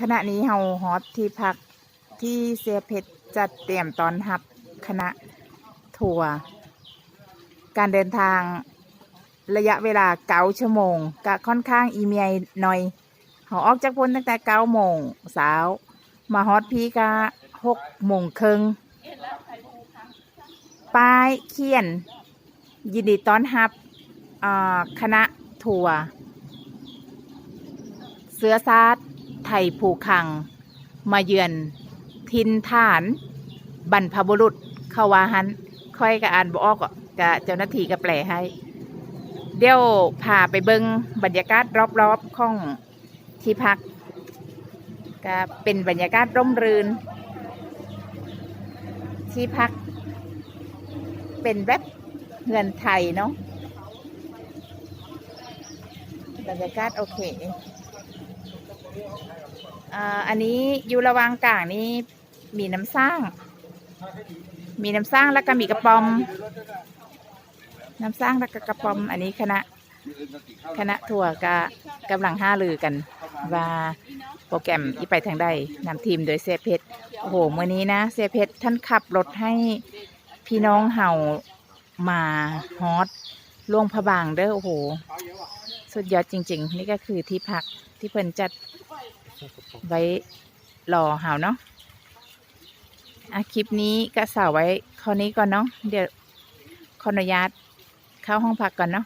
ขณะนี้เฮาฮอตที่พักที่เสียเพชรจัดเตรียมตอนรับคณะทัวร์การเดินทางระยะเวลาเก้าชั่วโมงก็ค่อนข้างอีเมียหน่อยเขาออกจากพ้นตั้งแต่เก้าโมงสาวมาฮอตพีก็หกโมงครึ่งป้ายเขียน ยินดีต้อนรับอ่าคณะทัวร์เสือซาด ไทยผูคัง มาเยือนทินฐาน บรรพบุรุษเขาวาหันค่อยกับอ่านบออกอะกะเจ้าหน้าที่ก็แปลให้ เดี๋ยวพาไปเบิงบรรยากาศรอบๆของที่พักก็เป็นบรรยากาศร่มรื่น ที่พัก เป็นแบบเงินไทยเนาะบรรยากาศโอเค อันนี้อยู่ระวางกลางนี้มีน้ำสร้าง มีน้ำสร้างแล้วก็มีกระป๋อม น้ำสร้างแล้วก็กระป๋อม อันนี้คณะคณะทัวร์ก็กำลังห้าลือกัน ว่าโปรแกรมอีไปทางใดนำทีมโดยเซเพชรโอ้โหเมื่อนี้นะเซเพชรท่านขับรถให้พี่น้องเห่ามาฮอตล่วงพระบางเด้อโอ้โห สุดยอดจริง ๆ นี่ก็คือที่พักที่เพิ่นจัดไว้รอเห่าเนาะอะคลิปนี้ก็สาวไว้ข้อนี้ก่อนเนาะเดี๋ยวขออนุญาตเข้าห้องพักก่อนเนาะ